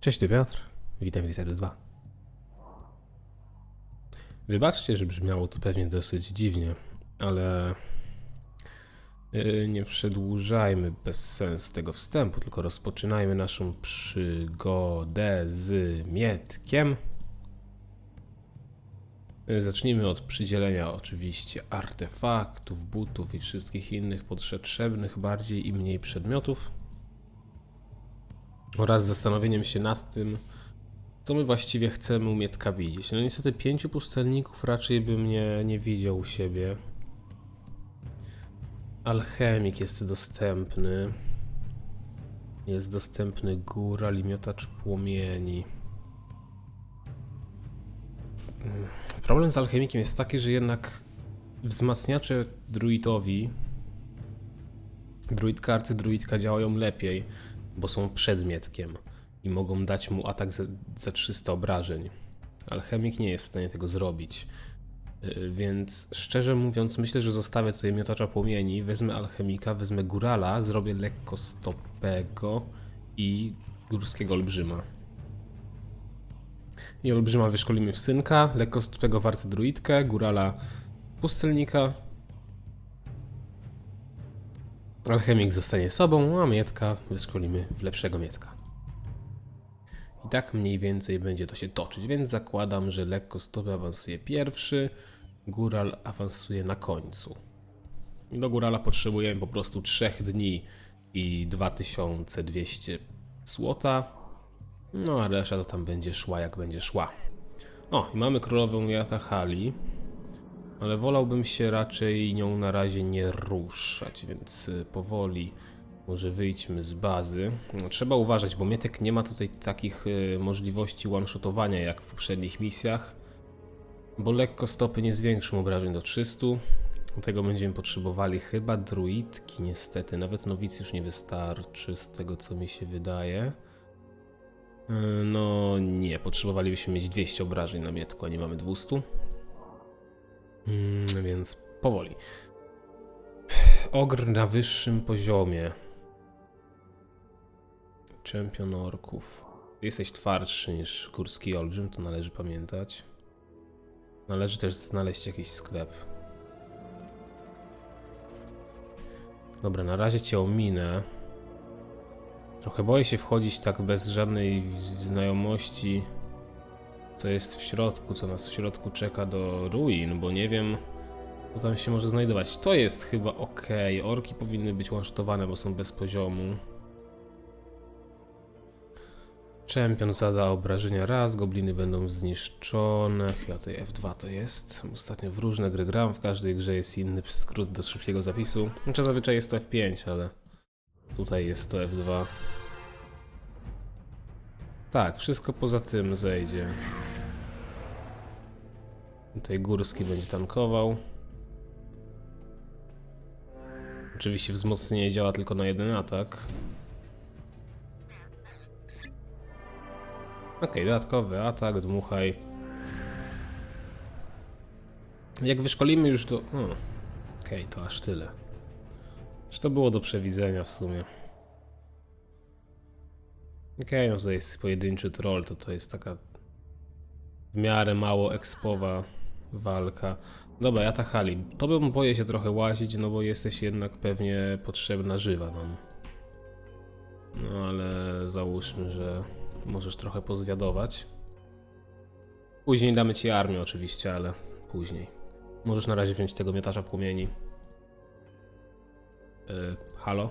Cześć, tu Piotr. Witam w Reset 2. Wybaczcie, że brzmiało to pewnie dosyć dziwnie, ale yy, nie przedłużajmy bez sensu tego wstępu, tylko rozpoczynajmy naszą przygodę z Mietkiem. Yy, Zacznijmy od przydzielenia oczywiście artefaktów, butów i wszystkich innych potrzebnych bardziej i mniej przedmiotów oraz zastanowieniem się nad tym, co my właściwie chcemy u Mietka widzieć. No niestety pięciu pustelników raczej bym nie, nie widział u siebie. Alchemik jest dostępny. Jest dostępny góral i miotacz płomieni. Mm, Problem z alchemikiem jest taki, że jednak wzmacniacze druidowi druidka, arcydruidka działają lepiej bo są przedmietkiem i mogą dać mu atak za, za 300 obrażeń. Alchemik nie jest w stanie tego zrobić. Yy, Więc szczerze mówiąc, myślę, że zostawię tutaj miotacza płomieni, wezmę alchemika, wezmę górala, zrobię lekko stopego i górskiego olbrzyma. I olbrzyma wyszkolimy w synka, lekko stopego w arcydruidkę, górala pustelnika, Alchemik zostanie sobą, a Mietka wyszkolimy w lepszego Mietka. I tak mniej więcej będzie to się toczyć, więc zakładam, że lekko stopy awansuje pierwszy, góral awansuje na końcu. Do górala potrzebujemy po prostu 3 dni i 2200 złota. No a reszta to tam będzie szła jak będzie szła. O, i mamy królową Yatahali, ale wolałbym się raczej nią na razie nie ruszać, więc y, powoli może wyjdźmy z bazy. No, Trzeba uważać, bo Mietek nie ma tutaj takich y, możliwości one-shotowania jak w poprzednich misjach, bo lekko stopy nie zwiększą obrażeń do 300. Do tego będziemy potrzebowali chyba druidki, niestety. Nawet nowicjusz nie wystarczy, z tego co mi się wydaje. Y, No nie, potrzebowalibyśmy mieć 200 obrażeń na Mietku, a nie mamy 200. Mm, więc powoli. Ogr na wyższym poziomie. Czempion orków. Jesteś twardszy niż górski olbrzym, to należy pamiętać. Należy też znaleźć jakiś sklep. Dobra, na razie cię ominę. Trochę boję się wchodzić tak bez żadnej znajomości co jest w środku, co nas w środku czeka do ruin, bo nie wiem, co tam się może znajdować. To jest chyba ok. Orki powinny być łasztowane, bo są bez poziomu. Czempion zada obrażenia raz, gobliny będą zniszczone. Chyba tutaj F2 to jest. Ostatnio w różne gry gram, w każdej grze jest inny skrót do szybkiego zapisu. Znaczy zazwyczaj jest to F5, ale tutaj jest to F2. Tak, wszystko poza tym zejdzie. Tutaj Górski będzie tankował. Oczywiście wzmocnienie działa tylko na jeden atak. Okej, dodatkowy atak, dmuchaj. Jak wyszkolimy już do... Okej, to aż tyle. Czy to było do przewidzenia w sumie? Okej, no tutaj jest pojedynczy troll, to to jest taka w miarę mało ekspowa walka. Dobra, ja Hali. To bym boję się trochę łazić, no bo jesteś jednak pewnie potrzebna żywa nam. No ale załóżmy, że możesz trochę pozwiadować. Później damy ci armię oczywiście, ale później. Możesz na razie wziąć tego miotacza płomieni. Yy, halo?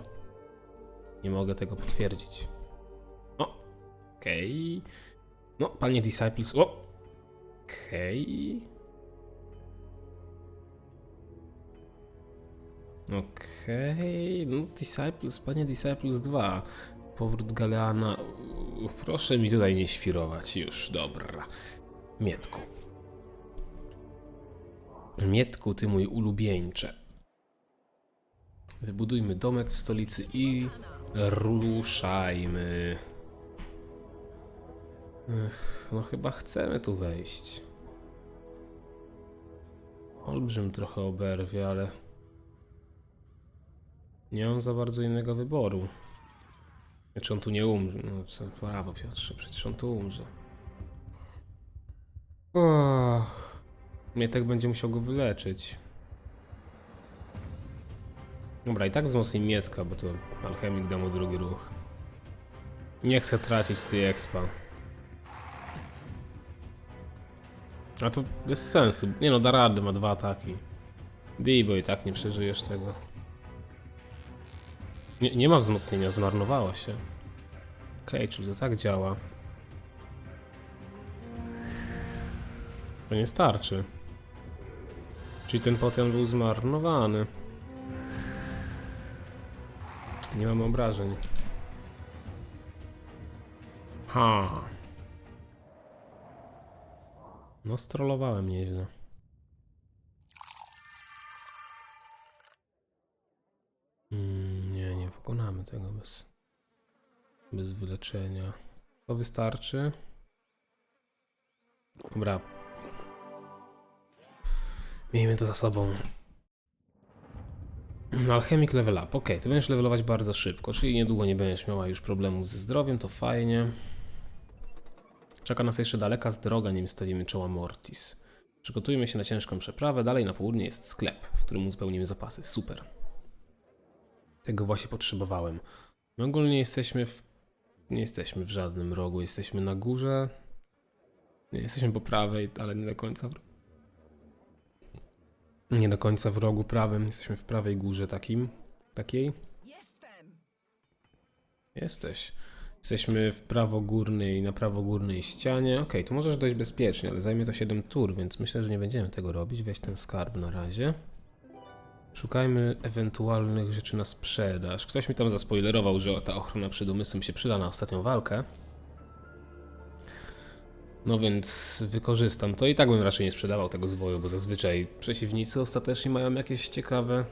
Nie mogę tego potwierdzić. Okej. No, panie Disciples. O! Okej. Okej. No, Disciples, panie Disciples 2. Powrót Galeana. Proszę mi tutaj nie świrować. Już, dobra. Mietku. Mietku, ty mój ulubieńcze. Wybudujmy domek w stolicy i ruszajmy. Ech, no chyba chcemy tu wejść. Olbrzym trochę oberwie, ale nie mam za bardzo innego wyboru. Czy on tu nie umrze? No co, brawo Piotrze, przecież on tu umrze. O, Mietek będzie musiał go wyleczyć. Dobra, i tak wzmocnij Mietka, bo to alchemik da mu drugi ruch. Nie chcę tracić tej expa. A to bez sensu. Nie no, da radę, ma dwa ataki. Bij, bo i tak nie przeżyjesz tego. Nie, nie ma wzmocnienia, zmarnowało się. Okej, czyli to tak działa. To nie starczy. Czyli ten potem był zmarnowany. Nie mam obrażeń. Ha. No, strollowałem nieźle. Mm, nie, nie pokonamy tego bez, bez wyleczenia. To wystarczy. Dobra. Miejmy to za sobą. Alchemik level up. Ok, ty będziesz levelować bardzo szybko, czyli niedługo nie będziesz miała już problemów ze zdrowiem, to fajnie. Czeka nas jeszcze daleka z droga, nim stawimy czoła Mortis. Przygotujmy się na ciężką przeprawę, dalej na południe jest sklep, w którym uzupełnimy zapasy. Super. Tego właśnie potrzebowałem. My ogólnie jesteśmy w... Nie jesteśmy w żadnym rogu, jesteśmy na górze. Nie jesteśmy po prawej, ale nie do końca w... Nie do końca w rogu prawym, jesteśmy w prawej górze takim, takiej. Jestem! Jesteś. Jesteśmy w prawogórnej, na prawogórnej ścianie. Okej, tu możesz dojść bezpiecznie, ale zajmie to 7 tur, więc myślę, że nie będziemy tego robić. Weź ten skarb na razie. Szukajmy ewentualnych rzeczy na sprzedaż. Ktoś mi tam zaspoilerował, że ta ochrona przed umysłem się przyda na ostatnią walkę. No więc wykorzystam to i tak bym raczej nie sprzedawał tego zwoju, bo zazwyczaj przeciwnicy ostatecznie mają jakieś ciekawe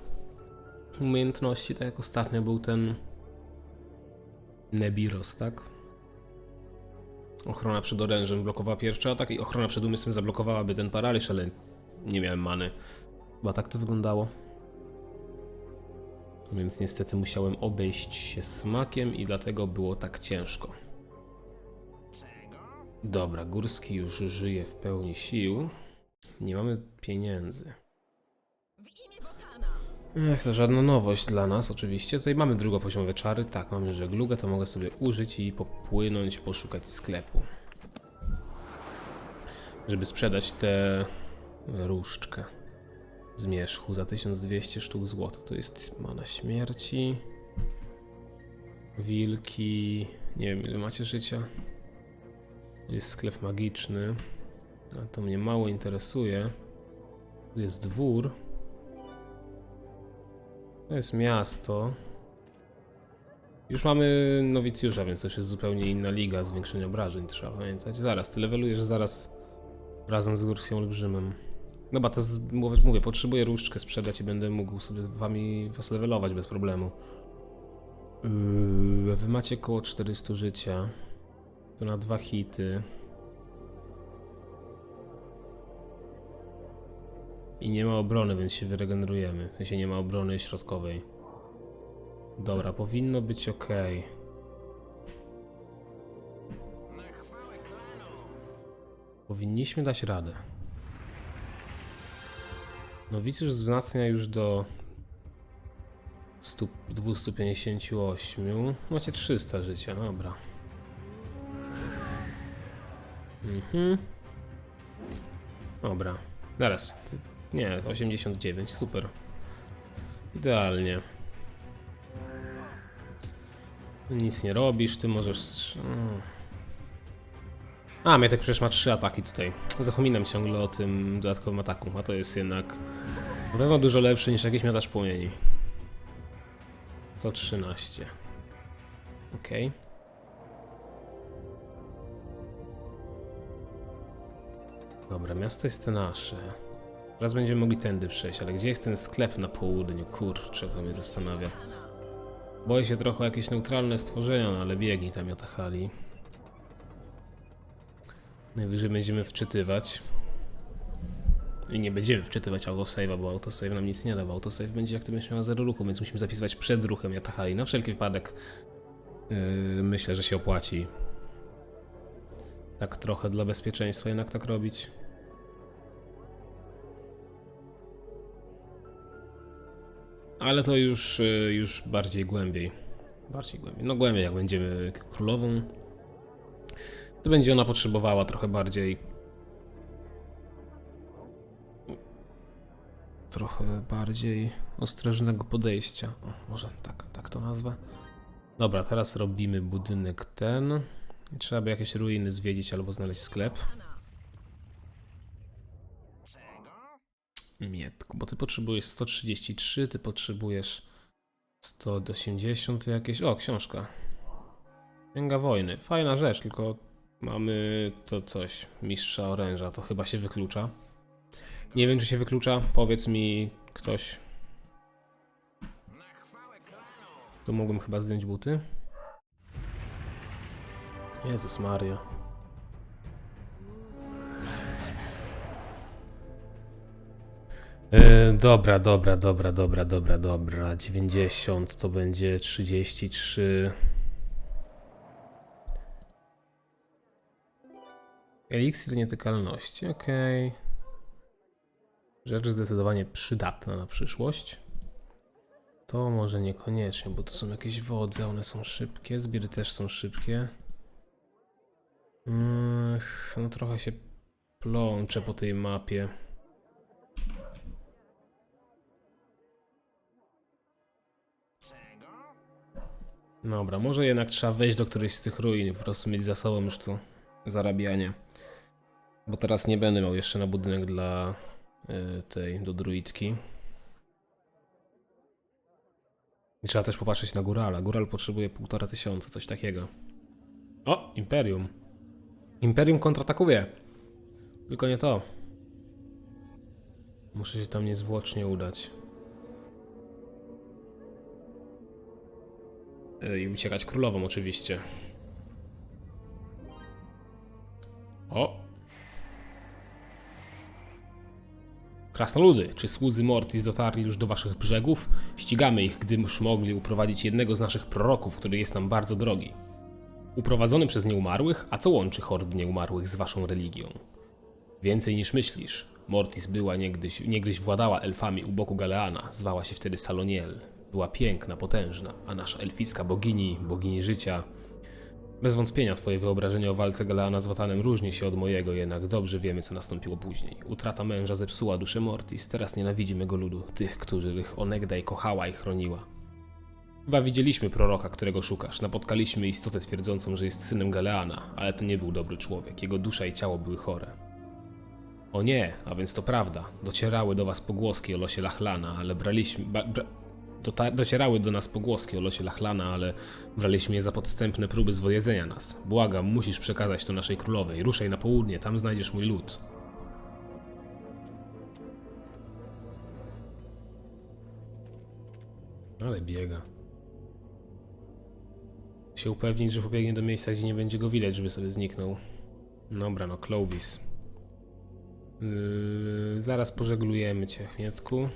umiejętności, tak jak ostatnio był ten Nebiros, tak? Ochrona przed orężem blokowała pierwszy atak i ochrona przed umysłem zablokowałaby ten paraliż, ale nie miałem many. Chyba tak to wyglądało. Więc niestety musiałem obejść się smakiem i dlatego było tak ciężko. Dobra, Górski już żyje w pełni sił. Nie mamy pieniędzy. Ech, to żadna nowość dla nas, oczywiście. Tutaj mamy drugopoziomowe czary. Tak, mamy żeglugę, to mogę sobie użyć i popłynąć, poszukać sklepu. Żeby sprzedać tę różdżkę zmierzchu za 1200 sztuk złota. To jest mana śmierci. Wilki. Nie wiem, ile macie życia. Jest sklep magiczny. A to mnie mało interesuje. Tu jest dwór. To jest miasto. Już mamy nowicjusza, więc to jest zupełnie inna liga zwiększenia obrażeń, trzeba pamiętać. Zaraz, ty levelujesz zaraz razem z Gursją Olbrzymem. Dobra, to z, mówię, potrzebuję różdżkę sprzedać i będę mógł sobie wami was levelować bez problemu. Yy, wy macie około 400 życia. To na dwa hity. I nie ma obrony, więc się wyregenerujemy. W sensie nie ma obrony środkowej. Dobra, powinno być ok. Powinniśmy dać radę. Nowicjusz wzmacnia już do 100, 258. Macie 300 życia, dobra. Mhm. Dobra. Zaraz. Nie, 89, super. Idealnie. Nic nie robisz, ty możesz. A, Mietek przecież ma trzy ataki tutaj. Zapominam ciągle o tym dodatkowym ataku, a to jest jednak na pewno dużo lepszy niż jakiś miotacz płomieni. 113. Okej. Dobra, miasto jest nasze. Teraz będziemy mogli tędy przejść, ale gdzie jest ten sklep na południu? Kurczę, to mnie zastanawia. Boję się trochę jakieś neutralne stworzenia, no ale biegnij tam Jatahali. Najwyżej będziemy wczytywać. I nie będziemy wczytywać autosave'a, bo autosave nam nic nie da, bo autosave będzie jak ty będziesz miał zero ruchu, więc musimy zapisywać przed ruchem Jatahali, na wszelki wypadek. Yy, myślę, że się opłaci. Tak trochę dla bezpieczeństwa jednak tak robić. Ale to już, yy, już bardziej głębiej. Bardziej głębiej. No głębiej, jak będziemy królową, to będzie ona potrzebowała trochę bardziej. Trochę bardziej ostrożnego podejścia. O, może tak, tak to nazwę. Dobra, teraz robimy budynek ten. Trzeba by jakieś ruiny zwiedzić albo znaleźć sklep. Mietku, bo ty potrzebujesz 133, ty potrzebujesz 180 jakieś. O, książka. Księga wojny. Fajna rzecz, tylko mamy to coś. Mistrza oręża, to chyba się wyklucza. Nie wiem, czy się wyklucza. Powiedz mi ktoś. Tu mógłbym chyba zdjąć buty. Jezus Maria. E, dobra, dobra, dobra, dobra, dobra, dobra. 90 to będzie 33. Eliksir nietykalności, okej. Rzecz zdecydowanie przydatna na przyszłość. To może niekoniecznie, bo to są jakieś wodze, one są szybkie, zbiry też są szybkie. Ech, no trochę się plączę po tej mapie. Dobra, może jednak trzeba wejść do którejś z tych ruin i po prostu mieć za sobą już tu zarabianie. Bo teraz nie będę miał jeszcze na budynek dla y, tej, do druidki. I trzeba też popatrzeć na Górala. Góral potrzebuje półtora tysiąca, coś takiego. O, Imperium. Imperium kontratakuje. Tylko nie to. Muszę się tam niezwłocznie udać. I uciekać królową oczywiście. O! Krasnoludy, czy słudzy Mortis dotarli już do waszych brzegów? Ścigamy ich, gdy już mogli uprowadzić jednego z naszych proroków, który jest nam bardzo drogi. Uprowadzony przez nieumarłych, a co łączy hordy nieumarłych z waszą religią? Więcej niż myślisz. Mortis była niegdyś, niegdyś władała elfami u boku Galeana, zwała się wtedy Saloniel. Była piękna, potężna, a nasza elficka bogini, bogini życia. Bez wątpienia twoje wyobrażenie o walce Galeana z Wotanem różni się od mojego, jednak dobrze wiemy, co nastąpiło później. Utrata męża zepsuła duszę Mortis, teraz nienawidzi mego ludu, tych, których onegdaj kochała i chroniła. Chyba widzieliśmy proroka, którego szukasz. Napotkaliśmy istotę twierdzącą, że jest synem Galeana, ale to nie był dobry człowiek. Jego dusza i ciało były chore. O nie, a więc to prawda. Docierały do was pogłoski o losie Lachlana, ale braliśmy. Ba, bra, docierały do nas pogłoski o losie Lachlana, ale braliśmy je za podstępne próby zwojedzenia nas. Błagam, musisz przekazać to naszej królowej. Ruszaj na południe, tam znajdziesz mój lud. Ale biega. Się upewnić, że pobiegnie do miejsca, gdzie nie będzie go widać, żeby sobie zniknął. Dobra, no, Clovis. Yy, zaraz pożeglujemy cię, Chmietku.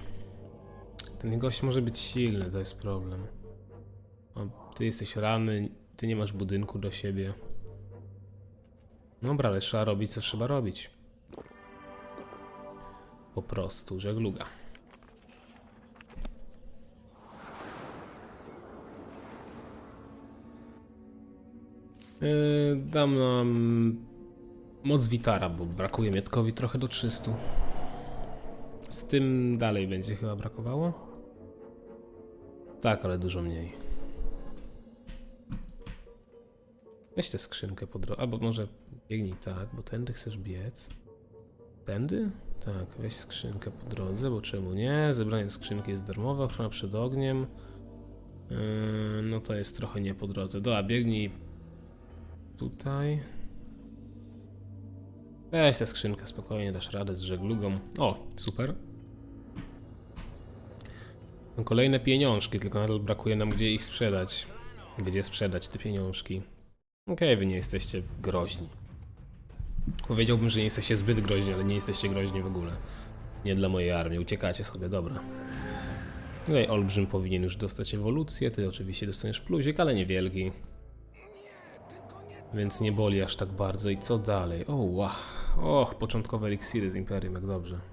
Ten gość może być silny, to jest problem. O, ty jesteś ranny, ty nie masz budynku do siebie. Dobra, ale trzeba robić, co trzeba robić. Po prostu, żegluga. Yy, dam nam moc Witara, bo brakuje Mietkowi trochę do 300. Z tym dalej będzie chyba brakowało. Tak, ale dużo mniej. Weź tę skrzynkę po drodze. Albo może biegnij tak, bo tędy chcesz biec. Tędy? Tak, weź skrzynkę po drodze, bo czemu nie? Zebranie skrzynki jest darmowe, ochrona przed ogniem. Yy, no to jest trochę nie po drodze. Dobra, biegnij tutaj. Weź tę skrzynkę, spokojnie dasz radę z żeglugą. O, super. Są Kolejne pieniążki, tylko nadal brakuje nam gdzie ich sprzedać. Gdzie sprzedać te pieniążki. Okej, wy nie jesteście groźni. Powiedziałbym, że nie jesteście zbyt groźni, ale nie jesteście groźni w ogóle. Nie dla mojej armii, uciekacie sobie, dobra. Tutaj olbrzym powinien już dostać ewolucję, ty oczywiście dostaniesz pluzik, ale niewielki. Więc nie boli aż tak bardzo. I co dalej? O, wow. Och, początkowe eliksiry z Imperium, jak dobrze.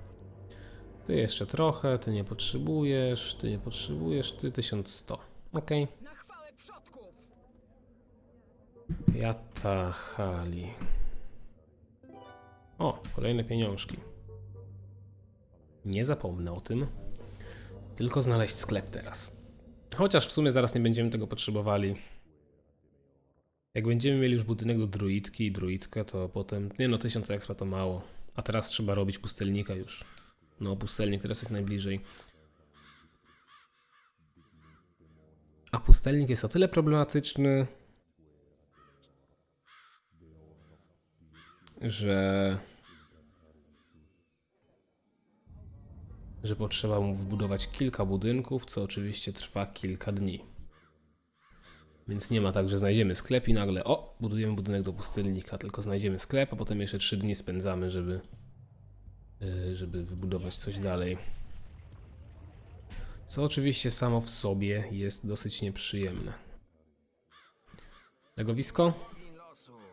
Ty jeszcze trochę, ty nie potrzebujesz, ty nie potrzebujesz, ty 1100. Okej. Na chwałę przodków! Jata Hali. O, kolejne pieniążki. Nie zapomnę o tym. Tylko znaleźć sklep teraz. Chociaż w sumie zaraz nie będziemy tego potrzebowali. Jak będziemy mieli już budynek do druidki i druidkę, to potem... Nie no, 1000 expa to mało. A teraz trzeba robić pustelnika już. No, pustelnik teraz jest najbliżej. A pustelnik jest o tyle problematyczny, że że potrzeba mu wybudować kilka budynków, co oczywiście trwa kilka dni. Więc nie ma tak, że znajdziemy sklep i nagle o, budujemy budynek do pustelnika, tylko znajdziemy sklep, a potem jeszcze 3 dni spędzamy, żeby żeby wybudować coś dalej. Co oczywiście samo w sobie jest dosyć nieprzyjemne. Legowisko?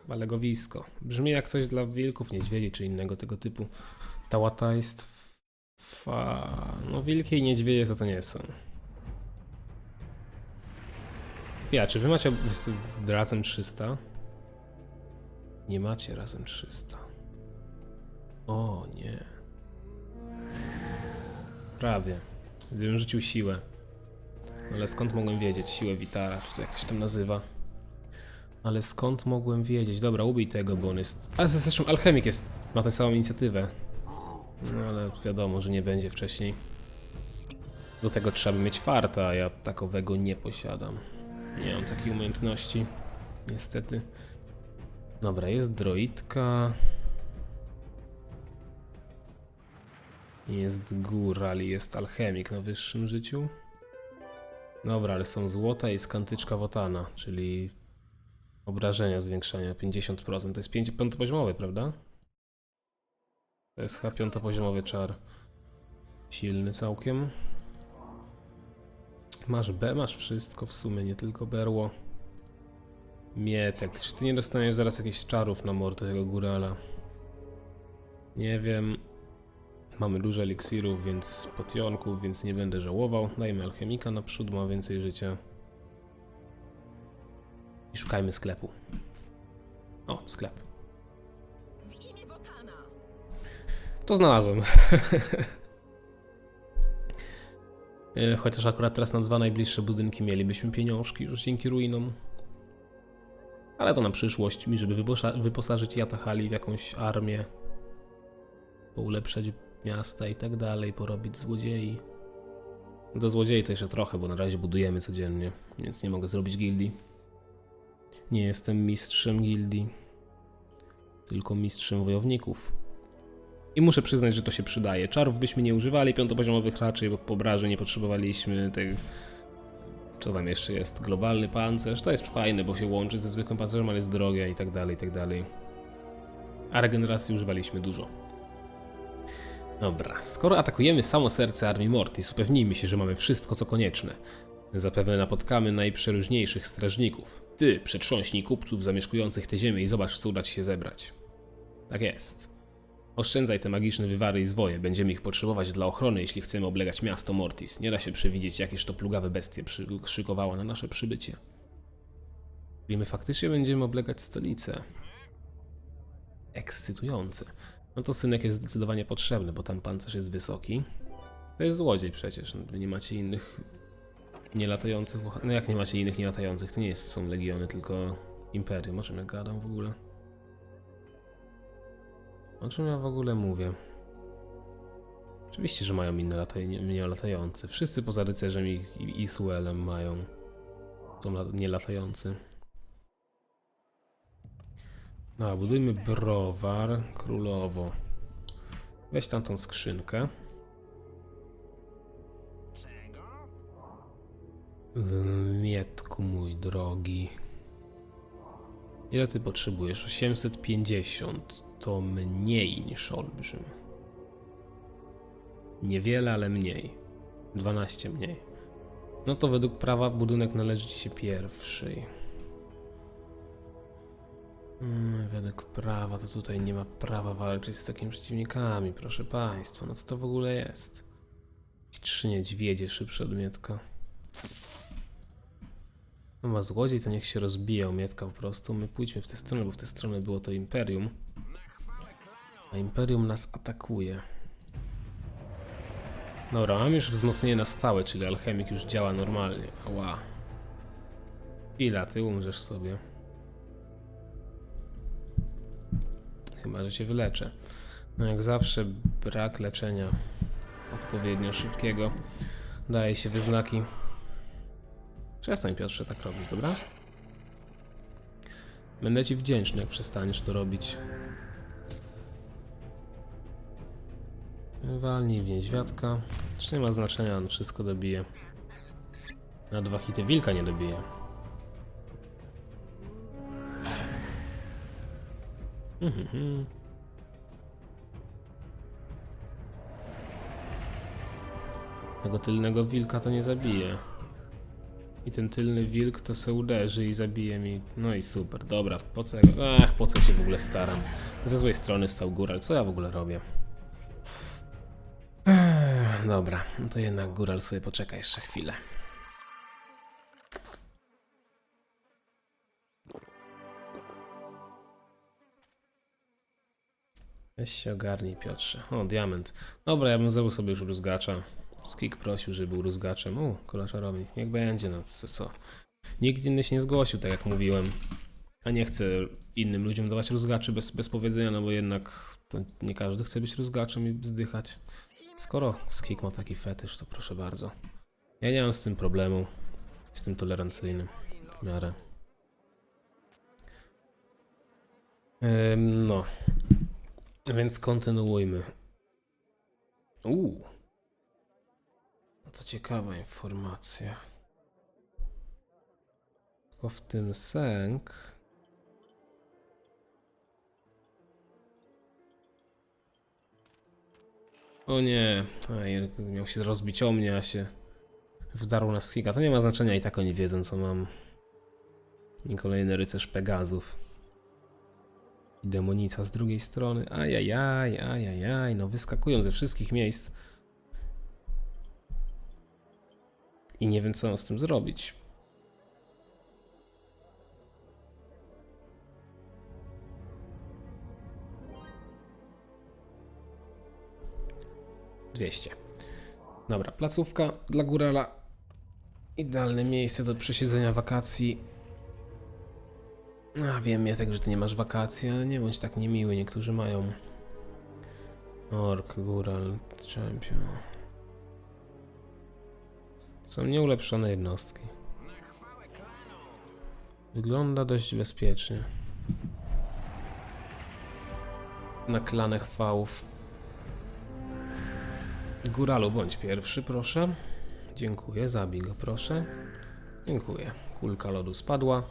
Legowisko. Brzmi jak coś dla wilków, niedźwiedzi czy innego tego typu. Ta łata jest f- fa... No wilki i niedźwiedzie to to nie są. Ja, czy wy macie razem 300? Nie macie razem 300. O nie. Prawie. Gdybym rzucił siłę. Ale skąd mogłem wiedzieć? Siłę Witara, czy jak się tam nazywa? Ale skąd mogłem wiedzieć? Dobra, ubij tego, bo on jest... A zresztą Alchemik jest, ma tę samą inicjatywę. No ale wiadomo, że nie będzie wcześniej. Do tego trzeba by mieć farta, a ja takowego nie posiadam. Nie mam takiej umiejętności. Niestety. Dobra, jest droidka. Jest góral jest alchemik na wyższym życiu. Dobra, ale są złota i skantyczka wotana, czyli Obrażenia zwiększania 50%. To jest 5 piątopoziomowy, prawda? To jest chyba piątopoziomowy czar. Silny całkiem. Masz B, masz wszystko w sumie, nie tylko berło. Mietek, czy ty nie dostaniesz zaraz jakichś czarów na mordę tego górala? Nie wiem. Mamy dużo eliksirów, więc potionków, więc nie będę żałował. Dajmy alchemika naprzód, ma więcej życia. I szukajmy sklepu. O, sklep. To znalazłem. E, Chociaż akurat teraz na dwa najbliższe budynki mielibyśmy pieniążki już dzięki ruinom. Ale to na przyszłość, mi żeby wyposa- wyposażyć Yatahali w jakąś armię, poulepszać miasta i tak dalej, porobić złodziei. Do złodziei to jeszcze trochę, bo na razie budujemy codziennie, więc nie mogę zrobić gildii. Nie jestem mistrzem gildii, tylko mistrzem wojowników. I muszę przyznać, że to się przydaje. Czarów byśmy nie używali, piątopoziomowych raczej, bo pobraży nie potrzebowaliśmy. Tych... Co tam jeszcze jest? Globalny pancerz. To jest fajne, bo się łączy ze zwykłym pancerzem, ale jest drogie i tak dalej, i tak dalej. A regeneracji używaliśmy dużo. Dobra, skoro atakujemy samo serce armii Mortis, upewnijmy się, że mamy wszystko, co konieczne. Zapewne napotkamy najprzeróżniejszych strażników. Ty, przetrząśnij kupców zamieszkujących te ziemię i zobacz, co uda ci się zebrać. Tak jest. Oszczędzaj te magiczne wywary i zwoje, będziemy ich potrzebować dla ochrony, jeśli chcemy oblegać miasto Mortis. Nie da się przewidzieć, jakież to plugawe bestie przy- szykowała na nasze przybycie. Czyli my faktycznie będziemy oblegać stolicę. Ekscytujące. No to synek jest zdecydowanie potrzebny, bo tam pancerz jest wysoki. To jest złodziej przecież, no, nie macie innych nielatających... No jak nie macie innych nielatających? To nie jest, są legiony, tylko imperium. O czym ja gadam w ogóle? O czym ja w ogóle mówię? Oczywiście, że mają inne latające. Wszyscy poza rycerzem i, i, i mają. Są la nie latający. No, budujmy browar królowo. Weź tam tą skrzynkę. Mietku, mój drogi. Ile ty potrzebujesz? 850 to mniej niż olbrzym. Niewiele, ale mniej. 12 mniej. No to według prawa budynek należy ci się pierwszy. Mm, według prawa to tutaj nie ma prawa walczyć z takimi przeciwnikami, proszę państwa. No co to w ogóle jest? Trzy niedźwiedzie szybsze od Mietka. No ma złodziej, to niech się rozbija Mietka po prostu. My pójdźmy w tę stronę, bo w tę stronę było to Imperium. A Imperium nas atakuje. Dobra, mam już wzmocnienie na stałe, czyli alchemik już działa normalnie. Ała. Chwila, ty umrzesz sobie. Chyba, że się wyleczę. No jak zawsze brak leczenia odpowiednio szybkiego daje się wyznaki. Przestań Piotrze tak robić, dobra? Będę ci wdzięczny, jak przestaniesz to robić. Walnij w niedźwiadka. Już nie ma znaczenia, on wszystko dobije. Na dwa hity wilka nie dobije. Mhm. Tego tylnego wilka to nie zabije. I ten tylny wilk to se uderzy i zabije mi. No i super, dobra. Po co, ja- ach, po co się w ogóle staram? Ze złej strony stał góral, co ja w ogóle robię? Dobra, no to jednak góral sobie poczeka jeszcze chwilę. Weź się ogarnij, Piotrze. O, diament. Dobra, ja bym zrobił sobie już rózgacza. Skik prosił, żeby był rózgaczem. U, kola czarownik. Niech będzie, no co, co. Nikt inny się nie zgłosił, tak jak mówiłem. A nie chcę innym ludziom dawać rózgaczy bez, bez powiedzenia, no bo jednak to nie każdy chce być rózgaczem i zdychać. Skoro Skik ma taki fetysz, to proszę bardzo. Ja nie mam z tym problemu. Jestem tolerancyjny w miarę. No. Więc kontynuujmy. Uuu. No to ciekawa informacja. Tylko w tym sęk. O nie, Aj, miał się rozbić o mnie, a się wdarł na Skiga. To nie ma znaczenia, i tak oni wiedzą, co mam. I kolejny rycerz Pegazów. I demonica z drugiej strony. Ajajaj, ajajaj, no wyskakują ze wszystkich miejsc. I nie wiem, co mam z tym zrobić. Dwieście. Dobra, placówka dla górala. Idealne miejsce do przesiedzenia wakacji. A wiem, ja tak, że ty nie masz wakacji, ale nie bądź tak niemiły, niektórzy mają. Ork, góral, champion. Są nieulepszone jednostki. Wygląda dość bezpiecznie. Na klanę chwałów. Góralu, bądź pierwszy, proszę. Dziękuję, zabij go, proszę. Dziękuję. Kulka lodu spadła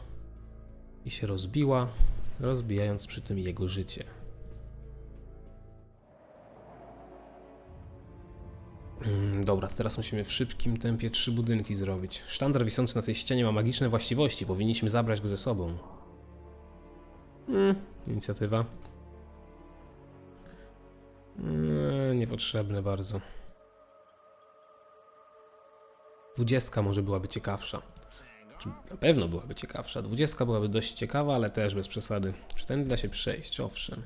i się rozbiła, rozbijając przy tym jego życie. Mm, Dobra, teraz musimy w szybkim tempie trzy budynki zrobić. Sztandar wiszący na tej ścianie ma magiczne właściwości. Powinniśmy zabrać go ze sobą. Mm, inicjatywa. Mm, niepotrzebne bardzo. Dwudziestka może byłaby ciekawsza. Na pewno byłaby ciekawsza. Dwudziestka byłaby dość ciekawa, ale też bez przesady. Czy ten da się przejść? Owszem.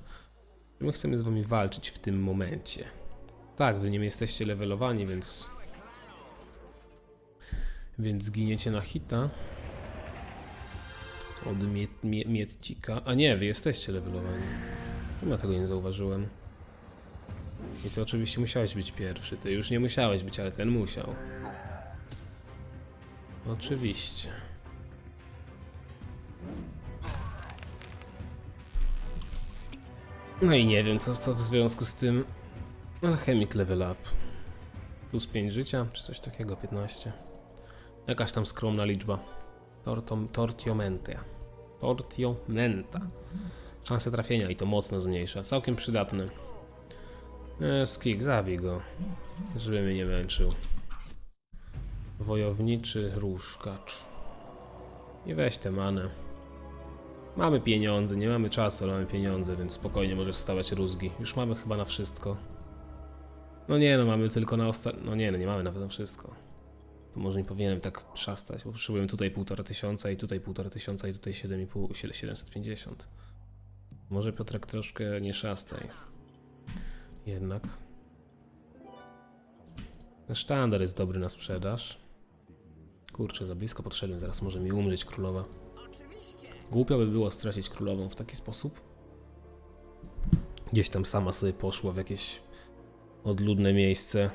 My chcemy z wami walczyć w tym momencie. Tak, wy nie jesteście levelowani, więc... Więc zginiecie na hita. Od miet, mie, mietcika. A nie, wy jesteście levelowani. Ja tego nie zauważyłem. I ty oczywiście musiałeś być pierwszy. Ty już nie musiałeś być, ale ten musiał. Oczywiście. No i nie wiem, co, co w związku z tym. Alchemic level up. Plus 5 życia, czy coś takiego, 15. Jakaś tam skromna liczba. Tortom, tortiomentia. Tortiomenta. Szanse trafienia i to mocno zmniejsza. Całkiem przydatne. E, skik, zabij go. Żeby mnie nie męczył. Wojowniczy różkacz. I weź tę manę. Mamy pieniądze, nie mamy czasu, ale mamy pieniądze, więc spokojnie możesz stawiać rózgi. Już mamy chyba na wszystko. No nie, no mamy tylko na ostatnie. No nie, no nie mamy nawet na wszystko. To może nie powinienem tak szastać, bo potrzebujemy tutaj półtora tysiąca i tutaj półtora tysiąca i tutaj 7,5, 750. Może Piotrek troszkę nie szastaj. Jednak. Sztandar jest dobry na sprzedaż. Kurczę, za blisko podszedłem, zaraz może mi umrzeć królowa. Głupio by było stracić królową w taki sposób. Gdzieś tam sama sobie poszła w jakieś odludne miejsce.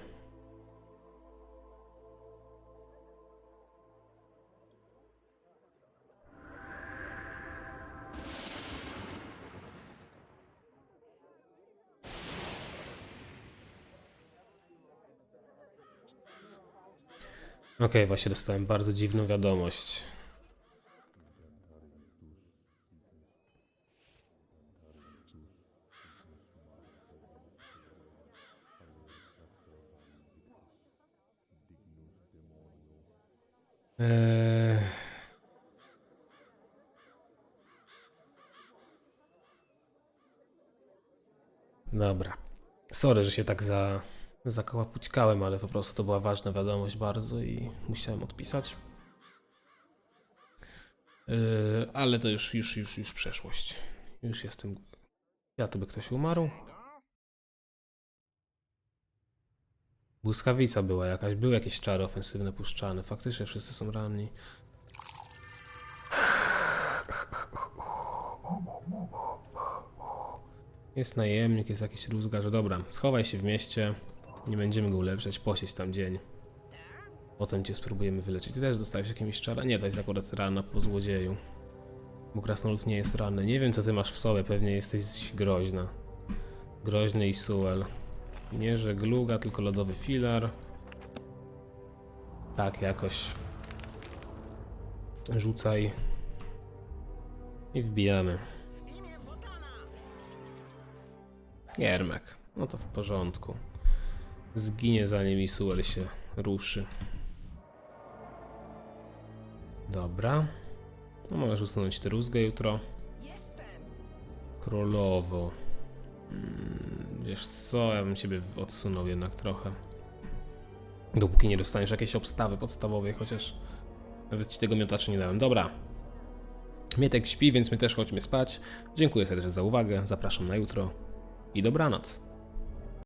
Okej, właśnie dostałem bardzo dziwną wiadomość. Eee... Dobra. Sorry, że się tak za, zakołapućkałem, ale po prostu to była ważna wiadomość bardzo i musiałem odpisać. Eee, ale to już, już, już, już przeszłość. Już jestem... Ja to by ktoś umarł. Błyskawica była jakaś, były jakieś czary ofensywne puszczane. Faktycznie wszyscy są ranni. Jest najemnik, jest jakiś rózgarz. Dobra, schowaj się w mieście. Nie będziemy go ulepszać, posiedź tam dzień. Potem cię spróbujemy wyleczyć. Ty też dostałeś jakimiś czara? Nie, to jest akurat rana po złodzieju. Bo krasnolud nie jest ranny. Nie wiem co ty masz w sobie, pewnie jesteś groźna. Groźny i suel. Nie, że gluga, tylko lodowy filar. Tak, jakoś. Rzucaj. I wbijamy. Giermek. No to w porządku. Zginie zanim Isuel się ruszy. Dobra. No możesz usunąć tę rózgę jutro. Królowo. Mm, Wiesz co, ja bym ciebie odsunął jednak trochę. Dopóki nie dostaniesz jakiejś obstawy podstawowej, chociaż nawet ci tego miotacza nie dałem. Dobra. Mietek śpi, więc my też chodźmy spać. Dziękuję serdecznie za uwagę, zapraszam na jutro i dobranoc.